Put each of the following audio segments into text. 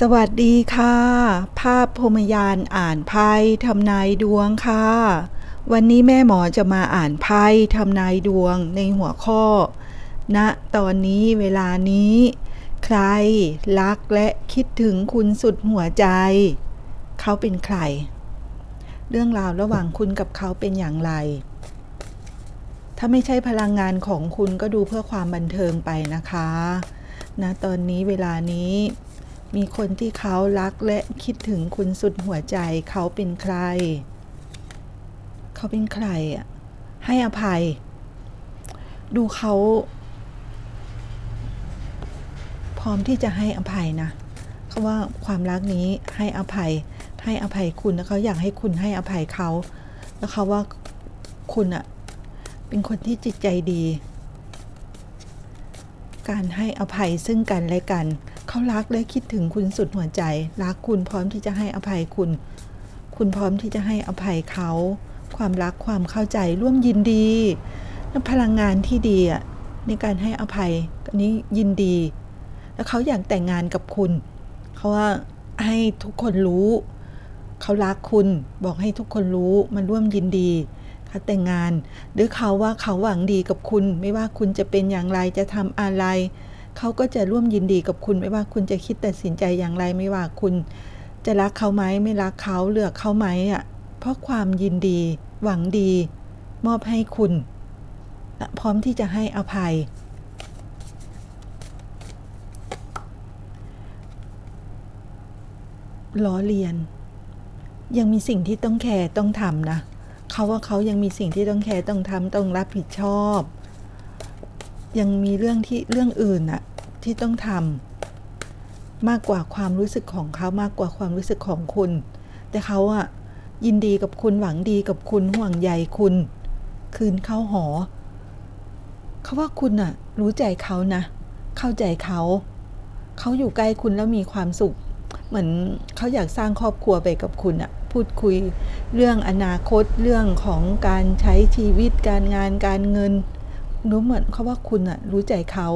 สวัสดีค่ะ ภาพพรมยานอ่านไพ่ทำนายดวงค่ะ วันนี้แม่หมอจะมาอ่านไพ่ทำนายดวงในหัวข้อณตอนนี้เวลานี้ ใครรักและคิดถึงคุณสุดหัวใจ เขาเป็นใคร เรื่องราวระหว่างคุณกับเขาเป็นอย่างไร ถ้าไม่ใช่พลังงานของคุณก็ดูเพื่อความบันเทิงไปนะคะณตอนนี้เวลานี้ มีคนที่เขารักและคิดถึงคุณสุดหัวใจเขาเป็นใคร เขาเป็นใครอะให้อภัย ดูเขาพร้อมที่จะให้อภัยนะเขาว่าความรักนี้ให้อภัย ให้อภัยคุณแล้วเขาอยากให้คุณให้อภัยเขา แล้วเขาว่าคุณอะเป็นคนที่จิตใจดี การให้อภัยซึ่งกันและกัน เขารักและคิดถึงคุณสุดหัวใจ รักคุณพร้อมที่จะให้อภัยคุณ คุณพร้อมที่จะให้อภัยเขา ความรักความเข้าใจร่วมยินดี และพลังงานที่ดีในการให้อภัยนนี้ยินดี แล้วเขาอยากแต่งงานกับคุณ เขาว่าให้ทุกคนรู้ เขารักคุณบอกให้ทุกคนรู้มาร่วมยินดีเขาแต่งงานหรือเขาว่าเขาหวังดีกับคุณ ไม่ว่าคุณจะเป็นอย่างไรจะทำอะไร เขาก็จะร่วมยินดีกับคุณไม่ว่าคุณจะคิดตัดสินใจอย่างไรไม่ว่าคุณจะรักเขาไหมไม่รักเขาเลือกเขาไหมอะเพราะความยินดี หวังดี มอบให้คุณ พร้อมที่จะให้อภัย ล้อเลียน ยังมีสิ่งที่ต้องแคร์ต้องทำนะเขาว่าเขายังมีสิ่งที่ต้องแคร์ต้องทำต้องรับผิดชอบ ยังมีเรื่องที่เรื่องอื่นอะที่ต้องทำมากกว่าความรู้สึกของเขามากกว่าความรู้สึกของคุณ แต่เขาอะยินดีกับคุณหวังดีกับคุณห่วงใยคุณ คืนเข้าหอ เขาว่าคุณอะรู้ใจเขานะ เข้าใจเขา เขาอยู่ใกล้คุณแล้วมีความสุข เหมือนเขาอยากสร้างครอบครัวไปกับคุณอะพูดคุยเรื่องอนาคตเรื่องของการใช้ชีวิตการงานการเงิน รู้เหมือนเขาว่าคุณอะรู้ใจเขา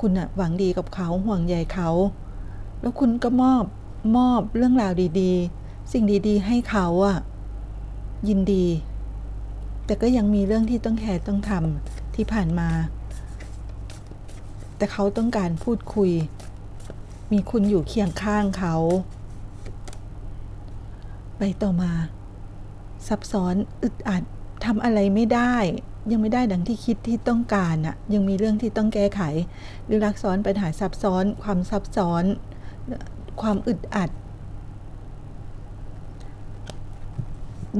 คุณอะหวังดีกับเขาห่วงใยเขา แล้วคุณก็มอบมอบเรื่องราวดีๆ สิ่งดีๆ ให้เขาอะยินดี แต่ก็ยังมีเรื่องที่ต้องแคร์ต้องทำที่ผ่านมา แต่เขาต้องการพูดคุย มีคุณอยู่เคียงข้างเขา ไปต่อมา ซับซ้อนอึดอัดทำอะไรไม่ได้ ยังไม่ได้ดังที่คิดที่ต้องการอะยังมีเรื่องที่ต้องแก้ไข หรือรักซ้อนปัญหาซับซ้อน ความซับซ้อน ความอึดอัด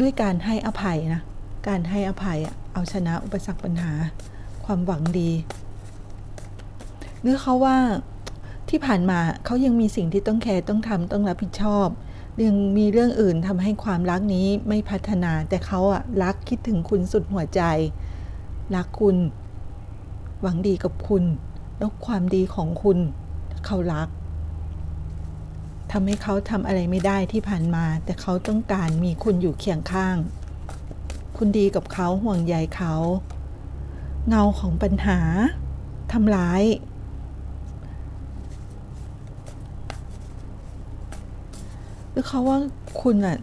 ด้วยการให้อภัยนะ การให้อภัยอะเอาชนะอุปสรรคปัญหา ความหวังดี หรือเขาว่าที่ผ่านมาเขายังมีสิ่งที่ต้องแคร์ต้องทำต้องรับผิดชอบยังมีเรื่องอื่นทำให้ความรักนี้ไม่พัฒนาแต่เขาอะรักคิดถึงคุณสุดหัวใจ รักคุณ หวังดีกับคุณ แล้วความดีของคุณ เขารักทำให้เขาทำอะไรไม่ได้ที่ผ่านมา แต่เขาต้องการมีคุณอยู่เคียงข้าง คุณดีกับเขาห่วงใยเขา เงาของปัญหาทำร้าย หรือเขาว่าคุณอะ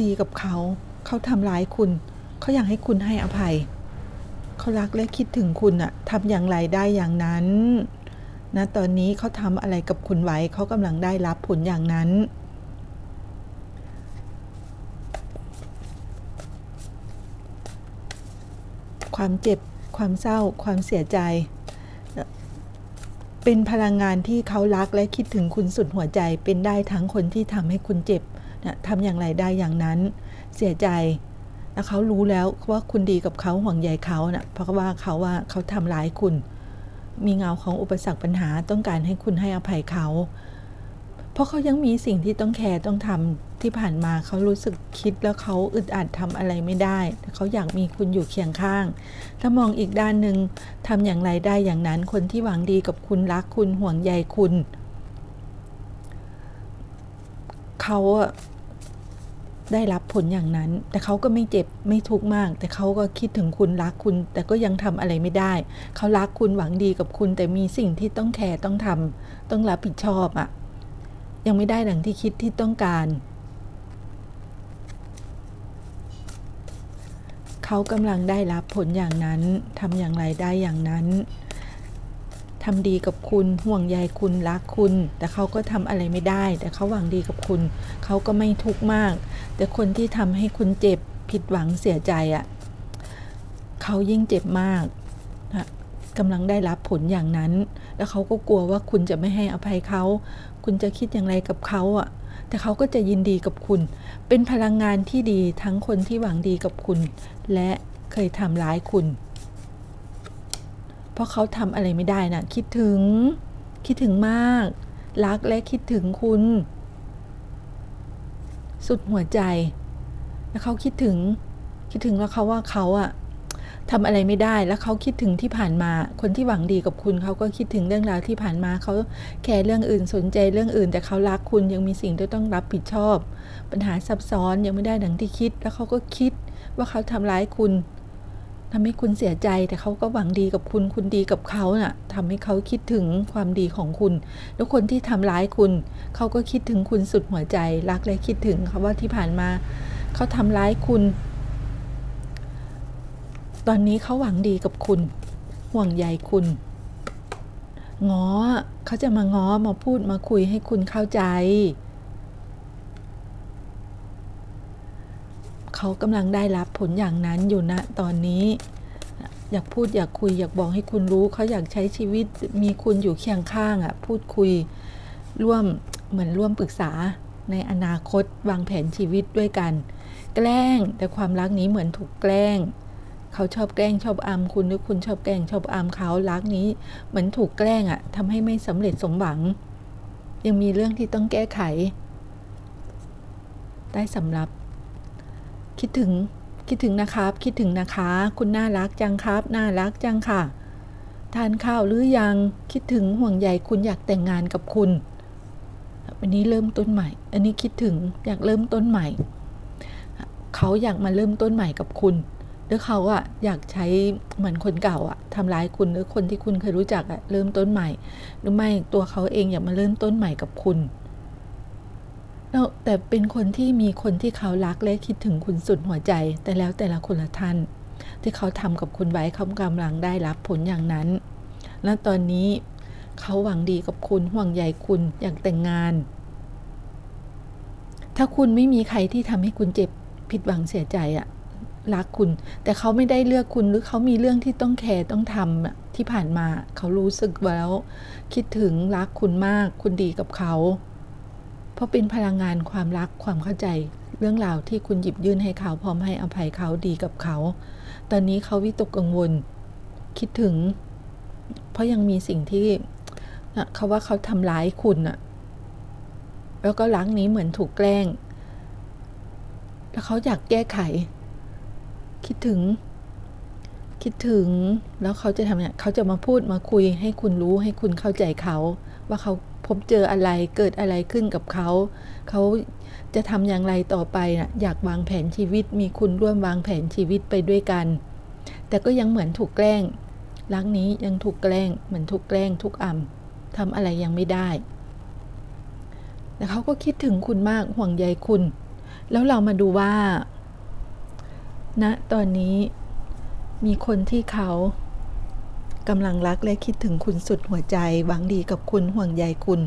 ดีกับเขา เขาทำร้ายคุณ เขาอยากให้คุณให้อภัย เขารักและคิดถึงคุณอะทำอย่างไรได้อย่างนั้นนะตอนนี้เขาทำอะไรกับคุณไว้เขากำลังได้รับผลอย่างนั้น ความเจ็บความเศร้าความเสียใจ เป็นพลังงานที่เขารักและคิดถึงคุณสุดหัวใจเป็นได้ทั้งคนที่ทำให้คุณเจ็บนะทำอย่างไรได้อย่างนั้น เสียใจ แล้วเขารู้แล้วว่าคุณดีกับเขาห่วงใยเขานะเพราะว่าเขาว่าเขาทำร้ายคุณ มีเงาของอุปสรรคปัญหาต้องการให้คุณให้อภัยเขา เพราะเขายังมีสิ่งที่ต้องแคร์ต้องทำที่ผ่านมาเขารู้สึกคิดแล้วเขาอึดอัดทำอะไรไม่ได้เขาอยากมีคุณอยู่เคียงข้าง ถ้ามองอีกด้านหนึ่งทำอย่างไรได้อย่างนั้นคนที่หวังดีกับคุณรักคุณห่วงใยคุณ เขา ได้รับผลอย่างนั้น แต่เขาก็ไม่เจ็บไม่ทุกข์มาก แต่เขาก็คิดถึงคุณรักคุณ แต่ก็ยังทำอะไรไม่ได้ เขารักคุณหวังดีกับคุณ แต่มีสิ่งที่ต้องแคร์ต้องทำต้องรับผิดชอบอะ่ะ ยังไม่ได้ดังที่คิดที่ต้องการเขากำลังได้รับผลอย่างนั้นทำอย่างไรได้อย่างนั้น ทำดีกับคุณห่วงใยคุณรักคุณ แต่เขาก็ทำอะไรไม่ได้ แต่เขาหวังดีกับคุณ เขาก็ไม่ทุกข์มาก แต่คนที่ทำให้คุณเจ็บผิดหวังเสียใจอะ่ะเขายิ่งเจ็บมากนะกำลังได้รับผลอย่างนั้น แล้วเขาก็กลัวว่าคุณจะไม่ให้อภัยเขา คุณจะคิดอย่างไรกับเขาอะ แต่เขาก็จะยินดีกับคุณ เป็นพลังงานที่ดีทั้งคนที่หวังดีกับคุณ และเคยทำร้ายคุณ ราะเขาทำอะไรไม่ได้นะคิดถึง คิดถึงมาก รักและคิดถึงคุณ สุดหัวใจ แล้วเขาคิดถึง คิดถึงแล้วเขาว่าเขาอะทำอะไรไม่ได้แล้วเขาคิดถึงที่ผ่านมา คนที่หวังดีกับคุณเขาก็คิดถึงเรื่องราวที่ผ่านมาเขาแคร์เรื่องอื่นสนใจเรื่องอื่น แต่เขารักคุณยังมีสิ่งที่ต้องรับผิดชอบ ปัญหาซับซ้อนยังไม่ได้ดังที่คิด แล้วเขาก็คิดว่าเขาทำร้ายคุณ ทำให้คุณเสียใจแต่เขาก็หวังดีกับคุณคุณดีกับเขาน่ะทำให้เขาคิดถึงความดีของคุณ แล้วคนที่ทำร้ายคุณเขาก็คิดถึงคุณสุดหัวใจ รักและคิดถึงเขาว่าที่ผ่านมาเขาทำร้ายคุณ ตอนนี้เขาหวังดีกับคุณ ห่วงใยคุณง้อเขาจะมาง้อมาพูดมาคุยให้คุณเข้าใจ เขากำลังได้รับผลอย่างนั้นอยู่ณนะตอนนี้ อยากพูดอยากคุยอยากบอกให้คุณรู้ เขาอยากใช้ชีวิตมีคุณอยู่เคียงข้างอะ่ะพูดคุยร่วมเหมือนร่วมปรึกษาในอนาคตวางแผนชีวิตด้วยกัน แกล้งแต่ความรักนี้เหมือนถูกแกล้ง เขาชอบแกล้งชอบอามคุณหรือคุณชอบแกล้งชอบอามเขารักนี้เหมือนถูกแกล้งอะ่ะทำให้ไม่สำเร็จสมหวัง ยังมีเรื่องที่ต้องแก้ไขได้สำรับ คิดถึง คิดถึงนะครับ คิดถึงนะคะ คุณน่ารักจังครับ น่ารักจังค่ะ ทานข้าวหรือยัง คิดถึงห่วงใยคุณอยากแต่งงานกับคุณ วันนี้เริ่มต้นใหม่ อันนี้คิดถึงอยากเริ่มต้นใหม่ เขาอยากมาเริ่มต้นใหม่กับคุณ หรือเขาอะอยากใช้เหมือนคนเก่าอะทำร้ายคุณหรือคนที่คุณเคยรู้จักอะเริ่มต้นใหม่ หรือไม่ตัวเขาเองอยากมาเริ่มต้นใหม่กับคุณ แล้วแต่เป็นคนที่มีคนที่เขารักและคิดถึงคุณสุดหัวใจ แต่แล้วแต่ละคนละท่าน ที่เขาทำกับคุณไว้เขากำลังได้รับผลอย่างนั้น และตอนนี้เขาหวังดีกับคุณห่วงใยคุณอยากแต่งงาน ถ้าคุณไม่มีใครที่ทำให้คุณเจ็บผิดหวังเสียใจอะรักคุณ แต่เขาไม่ได้เลือกคุณหรือเขามีเรื่องที่ต้องแคร์ต้องทำที่ผ่านมา เขารู้สึกแล้ว คิดถึงรักคุณมาก คุณดีกับเขา เพราะเป็นพลังงานความรักความเข้าใจ เรื่องราวที่คุณหยิบยื่นให้เขาพร้อมให้อภัยเขาดีกับเขา ตอนนี้เขาวิตกกังวล คิดถึง เพราะยังมีสิ่งที่เขาว่าเขาทำร้ายคุณอะแล้วก็รักนี้เหมือนถูกแกล้ง แล้วเขาอยากแก้ไข คิดถึง คิดถึง แล้วเขาจะทำเนี่ยเขาจะมาพูดมาคุยให้คุณรู้ให้คุณเข้าใจเขา ว่าเขา บเจออะไรเกิดอะไรขึ้นกับเขา เขาจะทำอย่างไรต่อไปนะ่ะอยากวางแผนชีวิตมีคุณร่วมวางแผนชีวิตไปด้วยกัน แต่ก็ยังเหมือนถูกแกล้งรักนี้ยังถูกแกล้งเหมือนถูกแกล้งทุกอ่ำทำอะไรยังไม่ได้แต่เขาก็คิดถึงคุณมากห่วงใยคุณ แล้วเรามาดูว่าณนะตอนนี้มีคนที่เขา กำลังรักและคิดถึงคุณสุดหัวใจหวังดีกับคุณห่วงใยคุณ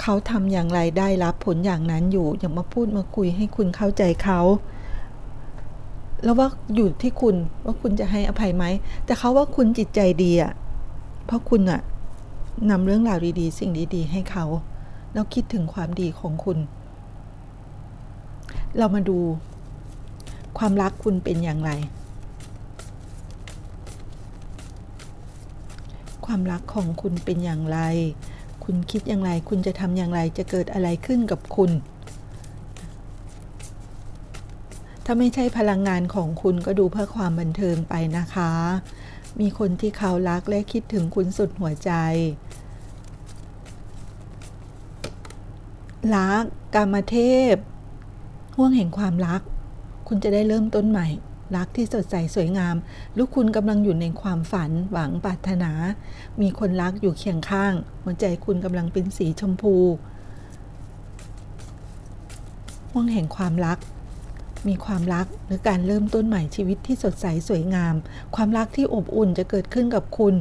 เขาทำอย่างไรได้รับผลอย่างนั้นอยู่อย่ามาพูดมาคุยให้คุณเข้าใจเขา แล้วว่าอยู่ที่คุณว่าคุณจะให้อภัยไหม แต่เขาว่าคุณจิตใจดีอะเพราะคุณอะนำเรื่องราวดีๆ สิ่งดีๆ ให้เขา แล้วคิดถึงความดีของคุณ เรามาดูความรักคุณเป็นอย่างไร ความรักของคุณเป็นอย่างไร คุณคิดอย่างไร คุณจะทำอย่างไร จะเกิดอะไรขึ้นกับคุณ ถ้าไม่ใช่พลังงานของคุณก็ดูเพื่อความบันเทิงไปนะคะ มีคนที่เขารักและคิดถึงคุณสุดหัวใจ รักกามเทพห่วงแห่งความรัก คุณจะได้เริ่มต้นใหม่ รักที่สดใสสวยงาม ลูกคุณกำลังอยู่ในความฝันหวังปรารถนา มีคนรักอยู่เคียงข้าง หัวใจคุณกำลังเป็นสีชมพูห่วงแห่งความรัก มีความรักหรือการเริ่มต้นใหม่ชีวิตที่สดใสสวยงาม ความรักที่อบอุ่นจะเกิดขึ้นกับคุณ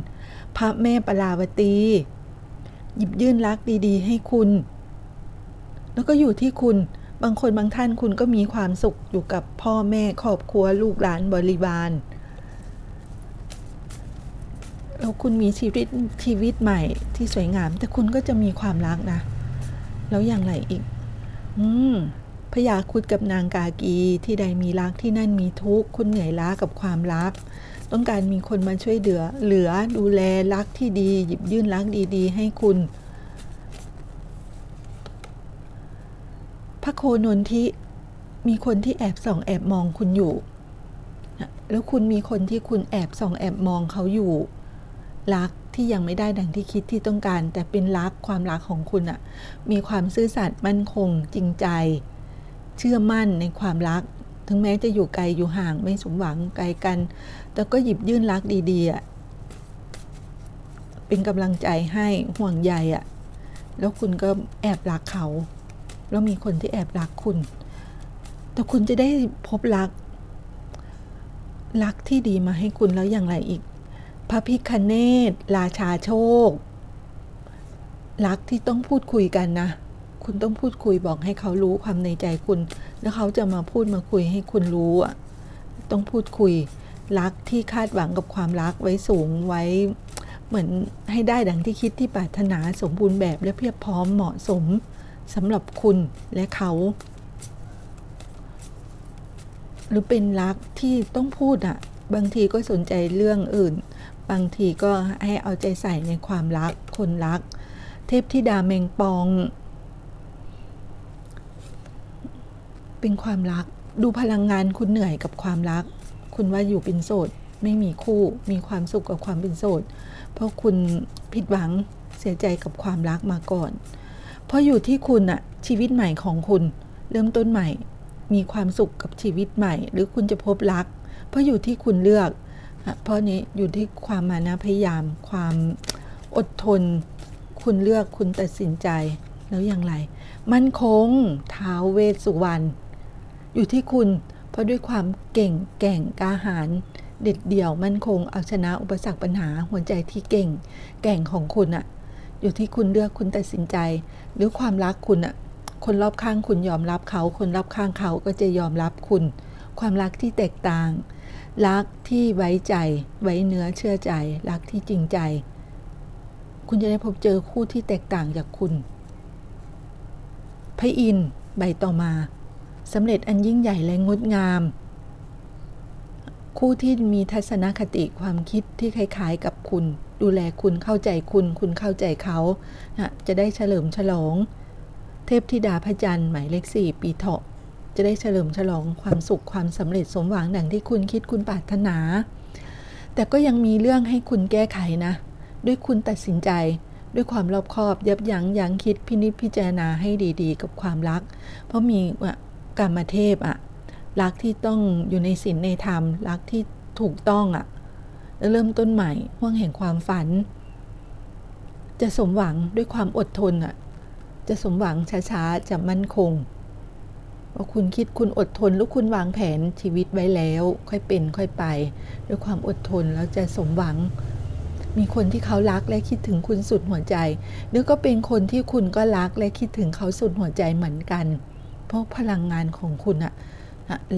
พระแม่ปราวตี หยิบยื่นรักดีๆ ให้คุณ แล้วก็อยู่ที่คุณ บางคนบางท่านคุณก็มีความสุขอยู่กับพ่อแม่ครอบครัวลูกหลานบริบาลแล้วคุณมีชีวิตชีวิตใหม่ที่สวยงาม แต่คุณก็จะมีความรักนะ แล้วอย่างไรอีก อืมพยาคุดกับนางกากีที่ใดมีรักที่นั่นมีทุกข์คุณเหนื่อยล้ากับความรัก ต้องการมีคนมาช่วยเหลือ เหลือดูแลรักที่ดี หยิบยื่นรักดี ๆ ให้คุณ พระ โคนนทิมีคนที่แอบส่องแอบมองคุณอยู่ แล้วคุณมีคนที่คุณแอบส่องแอบมองเขาอยู่ รักที่ยังไม่ได้ดังที่คิดที่ต้องการ แต่เป็นรักความรักของคุณอะมีความซื่อสัตย์มั่นคงจริงใจ เชื่อมั่นในความรัก ถึงแม้จะอยู่ไกลอยู่ห่างไม่สมหวังไกลกัน แต่ก็หยิบยื่นรักดีๆอะเป็นกำลังใจให้ห่วงใยอะแล้วคุณก็แอบรักเขา แล้วมีคนที่แอบรักคุณ แต่คุณจะได้พบรัก รักที่ดีมาให้คุณแล้วอย่างไรอีก พระพิคเนตราชาโชค รักที่ต้องพูดคุยกันนะ คุณต้องพูดคุยบอกให้เขารู้ความในใจคุณ แล้วเขาจะมาพูดมาคุยให้คุณรู้อะ ต้องพูดคุย รักที่คาดหวังกับความรักไว้สูงไว้เหมือนให้ได้ดังที่คิดที่ปรารถนาสมบูรณ์แบบและเพียบพร้อมเหมาะสม สำหรับคุณและเขา หรือเป็นรักที่ต้องพูดอะบางทีก็สนใจเรื่องอื่น บางทีก็ให้เอาใจใส่ในความรักคนรัก เทพธิดาเมงปอง เป็นความรักดูพลังงานคุณเหนื่อยกับความรัก คุณว่าอยู่เป็นโสดไม่มีคู่มีความสุขกับความเป็นโสด เพราะคุณผิดหวังเสียใจกับความรักมาก่อน เพราะอยู่ที่คุณอะชีวิตใหม่ของคุณ เริ่มต้นใหม่ มีความสุขกับชีวิตใหม่ หรือคุณจะพบรัก เพราะอยู่ที่คุณเลือก เพราะนี้อยู่ที่ความมานะพยายาม ความอดทน คุณเลือกคุณตัดสินใจแล้วอย่างไร มั่นคงท้าวเวสสุวรรณอยู่ที่คุณเพราะด้วยความเก่งแก่งกาหาญเด็ดเดี่ยวมั่นคงเอาชนะอุปสรรคปัญหาหัวใจที่เก่ง แก่งของคุณอะ อยู่ที่คุณเลือกคุณตัดสินใจ หรือความรักคุณอะคนรอบข้างคุณยอมรับเขา คนรอบข้างเขาก็จะยอมรับคุณ ความรักที่แตกต่าง รักที่ไว้ใจ ไว้เนื้อเชื่อใจ รักที่จริงใจ คุณจะได้พบเจอคู่ที่แตกต่างจากคุณพระอินทร์ใบต่อมาสำเร็จอันยิ่งใหญ่และงดงาม คู่ที่มีทัศนคติความคิดที่คล้ายๆกับคุณ ดูแลคุณเข้าใจคุณ คุณเข้าใจเขาจะได้เฉลิมฉลอง เทพธิดาพระจันทร์หมายเลขสี่ปีเถาะจะได้เฉลิมฉลองความสุขความสำเร็จสมหวังดังที่คุณคิดคุณปรารถนา แต่ก็ยังมีเรื่องให้คุณแก้ไขนะ ด้วยคุณตัดสินใจด้วยความรอบคอบยับยั้งยั้งคิดพินิจพิจารณาให้ดีๆ กับความรัก เพราะมีกรรมเทพอะรักที่ต้องอยู่ในศีลในธรรม รักที่ถูกต้องอะ แล้วเริ่มต้นใหม่ห่วงแห่งความฝัน จะสมหวังด้วยความอดทนอะ จะสมหวังช้าๆ จะมั่นคงว่าคุณคิดคุณอดทนแล้วคุณวางแผนชีวิตไว้แล้ว ค่อยเป็นค่อยไป ด้วยความอดทนแล้วจะสมหวัง มีคนที่เขารักและคิดถึงคุณสุดหัวใจหรือก็เป็นคนที่คุณก็รักและคิดถึงเขาสุดหัวใจเหมือนกัน เพราะพลังงานของคุณอะ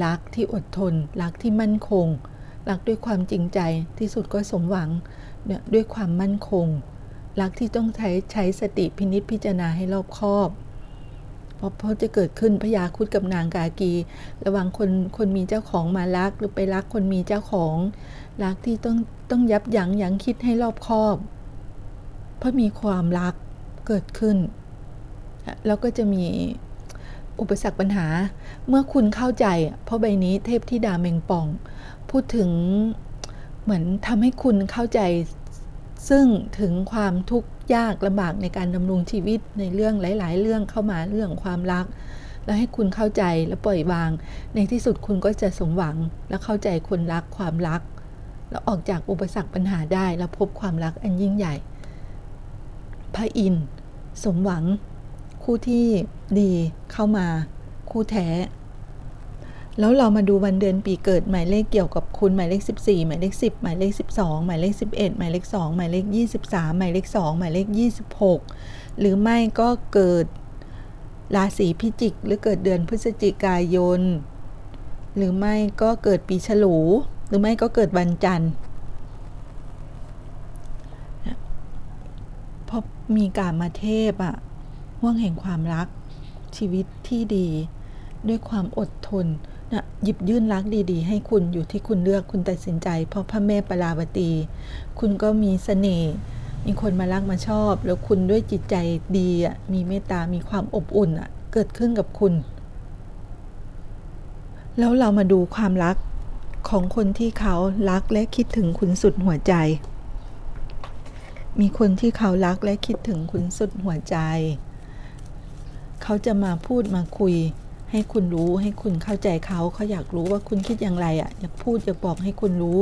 รักที่อดทน รักที่มั่นคง รักด้วยความจริงใจที่สุดก็สมหวังเนี่ยด้วยความมั่นคง รักที่ต้องใช้ใช้สติพินิษพิจารณาให้รอบคอบเพราะเพราะจะเกิดขึ้นพยาคุดกับนางกากี ระหว่างคนคนมีเจ้าของมารักหรือไปรักคนมีเจ้าของ รักที่ต้องต้องยับยั้งยั้งคิดให้รอบคอบ เพราะมีความรักเกิดขึ้น แล้วก็จะมี อุปสรรคปัญหา เมื่อคุณเข้าใจ เพราะใบนี้เทพธิดาเมงปอง พูดถึงเหมือนทำให้คุณเข้าใจ ซึ่งถึงความทุกข์ยากลำบากในการดำรงชีวิตในเรื่องหลาย ๆ เรื่องเข้ามาเรื่องความรัก แล้วให้คุณเข้าใจและปล่อยวาง ในที่สุดคุณก็จะสมหวังและเข้าใจคนรักความรัก แล้วออกจากอุปสรรคปัญหาได้ แล้วพบความรักอันยิ่งใหญ่ พระอินทร์สมหวัง คู่ที่ดีเข้ามา คู่แท้ แล้วเรามาดูวันเดือนปีเกิดหมายเลขเกี่ยวกับคุณหมายเลข 14 หมายเลข 10 หมายเลข 12 หมายเลข 11 หมายเลข 2 หมายเลข 23 หมายเลข 2 หมายเลข 26 หรือไม่ก็เกิดราศีพิจิก หรือเกิดเดือนพฤศจิกายน หรือไม่ก็เกิดปีฉลู หรือไม่ก็เกิดวันจันทร์พราะมีการมาเทพอะ ห่วงแห่งความรัก ชีวิตที่ดี ด้วยความอดทนนะหยิบยื่นรักดีๆ ให้คุณอยู่ที่คุณเลือกคุณตัดสินใจ เพราะพระแม่ปราวตี คุณก็มีเสน่ห์มีคนมารักมาชอบ แล้วคุณด้วยจิตใจดีอะมีเมตตามีความอบอุ่นอะเกิดขึ้นกับคุณ แล้วเรามาดูความรักของคนที่เขารักและคิดถึงคุณสุดหัวใจ มีคนที่เขารักและคิดถึงคุณสุดหัวใจ เขาจะมาพูดมาคุย ให้คุณรู้ให้คุณเข้าใจเขาเขาอยากรู้ว่าคุณคิดอย่างไรอะอยากพูดอยากบอกให้คุณรู้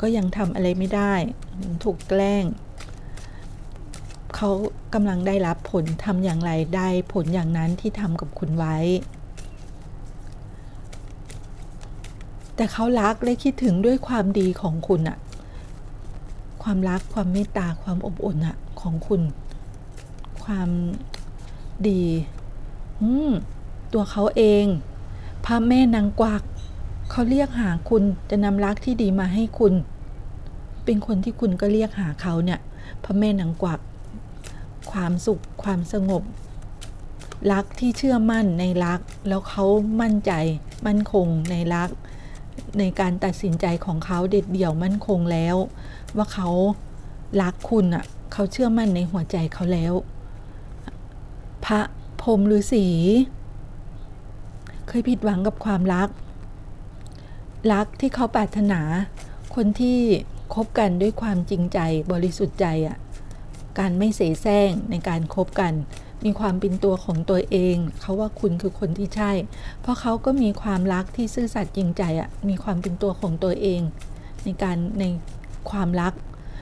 ก็ยังทำอะไรไม่ได้ ถูกแกล้ง เขากำลังได้รับผลทำอย่างไรได้ผลอย่างนั้นที่ทำกับคุณไว้ แต่เขารักและคิดถึงด้วยความดีของคุณอะความรักความเมตตาความอบอุ่นอะของคุณ ความ ดี อืม ตัวเขาเอง พระแม่นางกวัก เขาเรียกหาคุณจะนำรักที่ดีมาให้คุณ เป็นคนที่คุณก็เรียกหาเขาเนี่ย พระแม่นางกวัก ความสุข ความสงบ รักที่เชื่อมั่นในรัก แล้วเขามั่นใจ มั่นคงในรัก ในการตัดสินใจของเขาเด็ดเดี่ยวมั่นคงแล้ว ว่าเขารักคุณอะ เขาเชื่อมั่นในหัวใจเขาแล้ว พระพรหมฤาษีเคยผิดหวังกับความรัก รักที่เขาปรารถนา คนที่คบกันด้วยความจริงใจบริสุทธิ์ใจอะ่ะการไม่เสแสร้งในการครบกัน มีความเป็นตัวของตัวเอง เขาว่าคุณคือคนที่ใช่ เพราะเขาก็มีความรักที่ซื่อสัตย์จริงใจอะ่ะมีความเป็นตัวของตัวเอง ในการในความรัก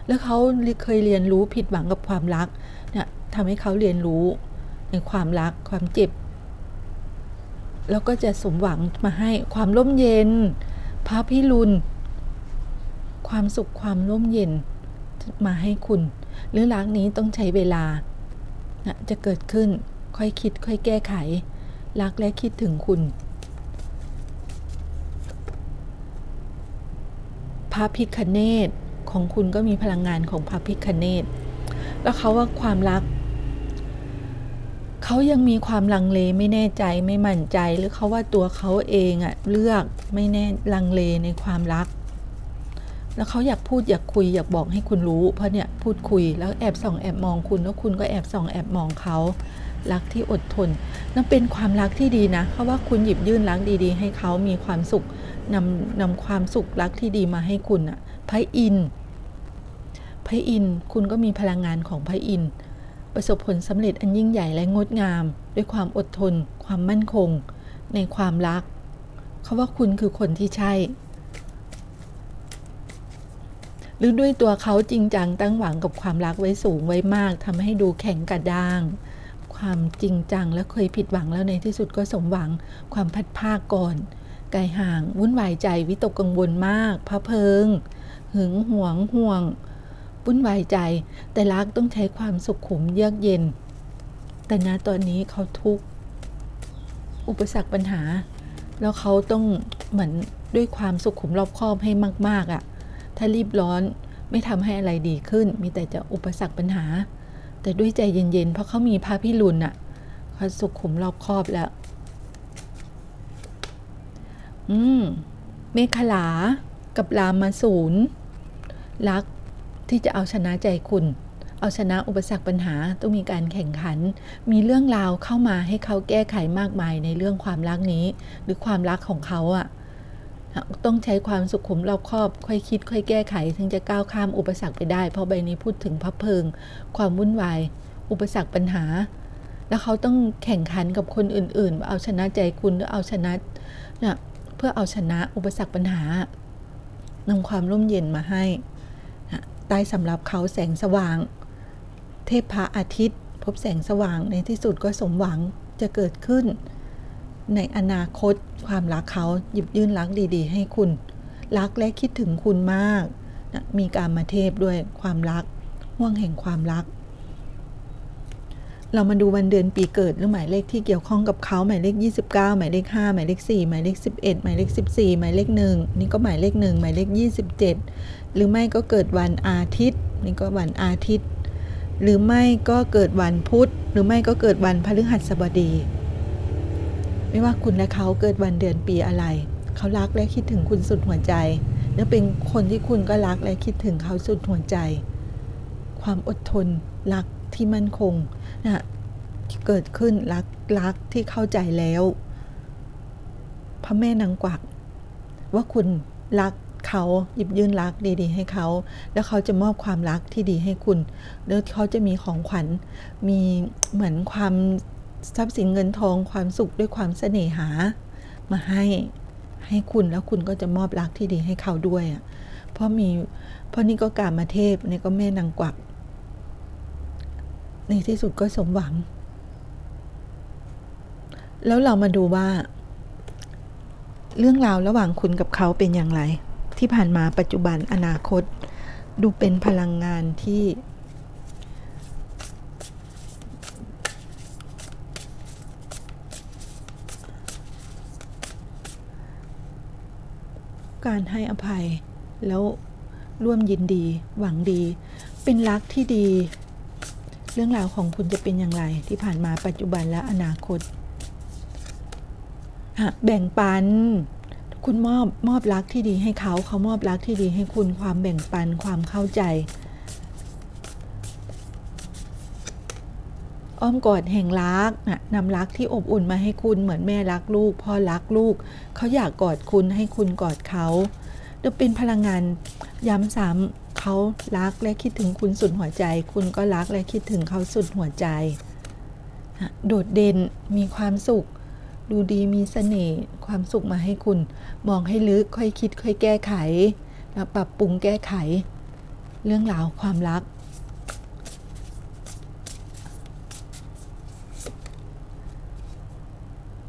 แล้วเขาเคยเรียนรู้ผิดหวังกับความรักเนี่ยทำให้เขาเรียนรู้ ในความรักความเจ็บ แล้วก็จะสมหวังมาให้ความร่มเย็น พระพิรุณความสุขความร่มเย็นมาให้คุณหรือรักนี้ต้องใช้เวลานะจะเกิดขึ้นค่อยคิดค่อยแก้ไข รักและคิดถึงคุณพระพิคเนตของคุณก็มีพลังงานของพระพิคเนตแล้วเขาว่าความรัก เขายังมีความลังเลไม่แน่ใจไม่มั่นใจ หรือเขาว่าตัวเขาเองอะเลือกไม่แน่ลังเลในความรัก แล้วเขาอยากพูดอยากคุยอยากบอกให้คุณรู้ เพราะเนี่ยพูดคุยแล้วแอบส่องแอบมองคุณแล้วคุณก็แอบส่องแอบมองเขารักที่อดทนนั่นเป็นความรักที่ดีนะ เพราะว่าคุณหยิบยื่นรักดีๆ ให้เขามีความสุขนำนำความสุขรักที่ดีมาให้คุณอะพระอินทร์พระอินทร์คุณก็มีพลังงานของพระอินทร์ ประสบผลสำเร็จอันยิ่งใหญ่และงดงาม ด้วยความอดทน ความมั่นคง ในความรักเขาว่าคุณคือคนที่ใช่ หรือด้วยตัวเขาจริงจังตั้งหวังกับความรักไว้สูงไว้มากทำให้ดูแข็งกระด้าง ความจริงจังและเคยผิดหวังแล้วในที่สุดก็สมหวัง ความพัดภาคก่อนไกลห่าง วุ่นวายใจวิตกกังวลมากพะเพิง หึงหวงห่วงวุ่ วุ่นวายใจ แต่รักต้องใช้ความสุขขุมเยือกเย็น แต่ณตอนนี้เขาทุกข์อุปสรรคปัญหา แล้วเขาต้องเหมือนด้วยความสุขขุมรอบคอบให้มาก ๆอะ่ะ ถ้ารีบร้อนไม่ทำให้อะไรดีขึ้น มีแต่จะอุปสรรคปัญหา แต่ด้วยใจเย็นๆ เพราะเขามีพระพิรุณอะ่ะเขาสุขขุมรอบคอบแล้ว อืม เมฆลา กับรามมาศูนย์รัก ที่จะเอาชนะใจคุณ เอาชนะอุปสรรคปัญหาต้องมีการแข่งขัน มีเรื่องราวเข้ามาให้เขาแก้ไขมากมายในเรื่องความรักนี้ หรือความรักของเขาอะ่ะต้องใช้ความสุขุมรอบคอบ ค่อยคิด ค่อยแก้ไข ถึงจะก้าวข้ามอุปสรรคไปได้ เพราะใบนี้พูดถึงพับเพิง ความวุ่นวาย อุปสรรคปัญหา แล้วเขาต้องแข่งขันกับคนอื่นๆ เอาชนะใจคุณหรือเอาชนะนะเพื่อเอาชนะอุปสรรคปัญหานำความร่มเย็นมาให้ ได้สำหรับเขาแสงสว่าง เทพพระอาทิตย์ พบแสงสว่างในที่สุดก็สมหวังจะเกิดขึ้น ในอนาคตความรักเขาหยิบยื่นรักดี ๆ ให้คุณ รักและคิดถึงคุณมากนะมีการมาเทพด้วยความรักห่วงแห่งความรัก เรามาดูวันเดือนปีเกิดหรือหมายเลขที่เกี่ยวข้องกับเขาหมายเลข 29 หมายเลข 5 หมายเลข 4 หมายเลข 11 หมายเลข 14 หมายเลข 1 นี่ก็หมายเลข 1 หมายเลข 27 หรือไม่ก็เกิดวันอาทิตย์ นี่ก็วันอาทิตย์ หรือไม่ก็เกิดวันพุธ หรือไม่ก็เกิดวันพฤหัสบดี ไม่ว่าคุณและเขาเกิดวันเดือนปีอะไร เขารักและคิดถึงคุณสุดหัวใจ และเป็นคนที่คุณก็รักและคิดถึงเขาสุดหัวใจ ความอดทนรักที่มั่นคง นะที่เกิดขึ้นรักรักที่เข้าใจแล้วพระแม่นางกวัก ว่าคุณรักเขาหยิบยื่นรักดีๆ ให้เขา แล้วเขาจะมอบความรักที่ดีให้คุณ แล้วเขาจะมีของขวัญ มีเหมือนความทรัพย์สินเงินทองความสุขด้วยความเสน่หา มาให้ให้คุณแล้วคุณก็จะมอบรักที่ดีให้เขาด้วยอะเพราะมีเพราะนี่ก็การมาเทพนี่ก็แม่นางกวัก ในที่สุดก็สมหวัง แล้วเรามาดูว่า เรื่องราวระหว่างคุณกับเขาเป็นอย่างไร ที่ผ่านมาปัจจุบันอนาคต ดูเป็นพลังงานที่ การให้อภัยแล้วร่วมยินดี หวังดี เป็นรักที่ดี เรื่องราวของคุณจะเป็นอย่างไร ที่ผ่านมาปัจจุบันและอนาคตแบ่งปัน คุณมอบมอบรักที่ดีให้เขา เขามอบรักที่ดีให้คุณความแบ่งปันความเข้าใจ อ้อมกอดแห่งรักนะนำรักที่อบอุ่นมาให้คุณเหมือนแม่รักลูก พ่อรักลูก เขาอยากกอดคุณให้คุณกอดเขาจะเป็นพลังงานย้ำซ้ำ เขารักและคิดถึงคุณสุดหัวใจ คุณก็รักและคิดถึงเขาสุดหัวใจ โดดเด่นมีความสุข ดูดีมีเสน่ห์ความสุขมาให้คุณ มองให้ลึกค่อยคิดค่อยแก้ไขปรับปรุงแก้ไข เรื่องราวความรัก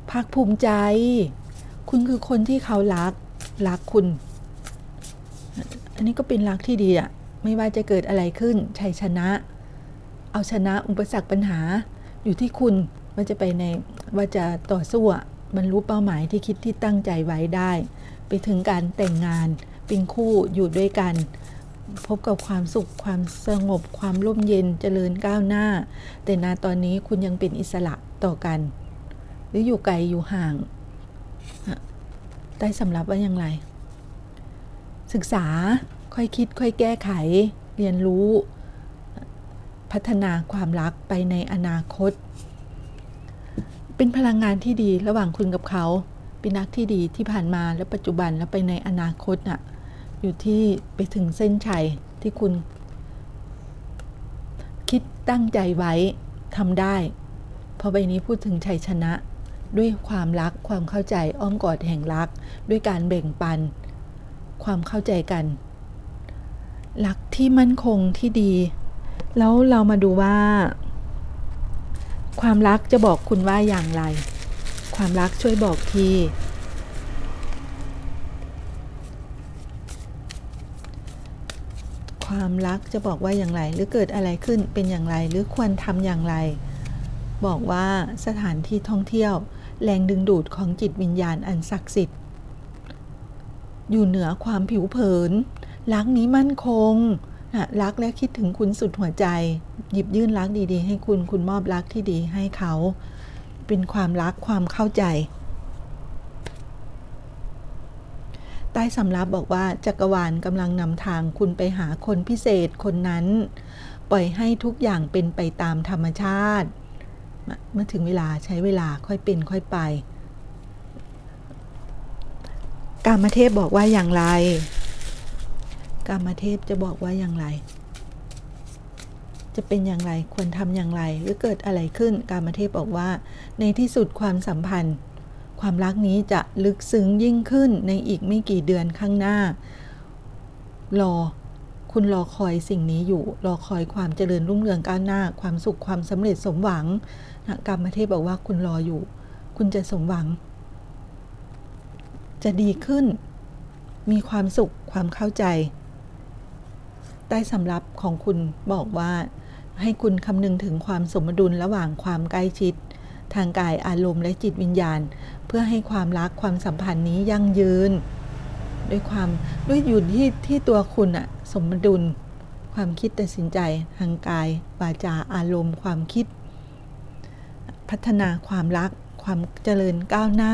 ภาคภูมิใจ คุณคือคนที่เขารัก รักคุณ อันนี้ก็เป็นรักที่ดีอะไม่ว่าจะเกิดอะไรขึ้นชัยชนะ เอาชนะอุปสรรคปัญหาอยู่ที่คุณว่าจะไปในว่าจะต่อสู้บรรลุเป้าหมายที่คิดที่ตั้งใจไว้ได้ ไปถึงการแต่งงานเป็นคู่อยู่ด้วยกัน พบกับความสุขความสงบความร่มเย็นเจริญก้าวหน้า แต่นาตอนนี้คุณยังเป็นอิสระต่อกัน หรืออยู่ไกลอยู่ห่างได้สำรับว่าอย่างไร ศึกษาค่อยคิดค่อยแก้ไข เรียนรู้ พัฒนาความรักไปในอนาคต เป็นพลังงานที่ดีระหว่างคุณกับเขาเป็นนักที่ดีที่ผ่านมาและปัจจุบันและไปในอนาคตน่ะอยู่ที่ไปถึงเส้นชัยที่คุณ คิดตั้งใจไว้ทำได้เพราะใบนี้พูดถึงชัยชนะ ด้วยความรักความเข้าใจอ้อมกอดแห่งรัก ด้วยการแบ่งปัน ความเข้าใจกันรักที่มั่นคงที่ดี แล้วเรามาดูว่า ความรักจะบอกคุณว่าอย่างไร ความรักช่วยบอกทีความรักจะบอกว่าอย่างไร หรือเกิดอะไรขึ้นเป็นอย่างไร หรือควรทำอย่างไร บอกว่าสถานที่ท่องเที่ยว แรงดึงดูดของจิตวิญญาณอันศักดิ์สิทธิ์ อยู่เหนือความผิวเผิน รักนี้มั่นคงนะรักและคิดถึงคุณสุดหัวใจ หยิบยื่นรักดีๆ ให้คุณคุณมอบรักที่ดีให้เขา เป็นความรักความเข้าใจ ใต้สำรับบอกว่าจักรวาลกำลังนำทางคุณไปหาคนพิเศษคนนั้น ปล่อยให้ทุกอย่างเป็นไปตามธรรมชาติ เมื่อถึงเวลาใช้เวลาค่อยเป็นค่อยไป กามเทพบอกว่าอย่างไร กามเทพจะบอกว่าอย่างไร จะเป็นอย่างไรควรทำอย่างไร หรือเกิดอะไรขึ้น กามเทพบอกว่า ในที่สุดความสัมพันธ์ ความรักนี้จะลึกซึ้งยิ่งขึ้นในอีกไม่กี่เดือนข้างหน้า รอ คุณรอคอยสิ่งนี้อยู่ รอคอยความเจริญรุ่งเรืองก้าวหน้า ความสุขความสำเร็จสมหวังกรรมเทพบอกว่าคุณรออยู่ คุณจะสมหวัง จะดีขึ้น มีความสุขความเข้าใจ ใต้สำรับของคุณบอกว่า ให้คุณคำนึงถึงความสมดุลระหว่างความใกล้ชิด ทางกายอารมณ์และจิตวิญญาณ เพื่อให้ความรักความสัมพันธ์นี้ยั่งยืน ด้วยความด้วยอยู่ที่ที่ตัวคุณอะสมดุล ความคิดตัดสินใจทางกายวาจาอารมณ์ ความคิด พัฒนาความรักความเจริญก้าวหน้า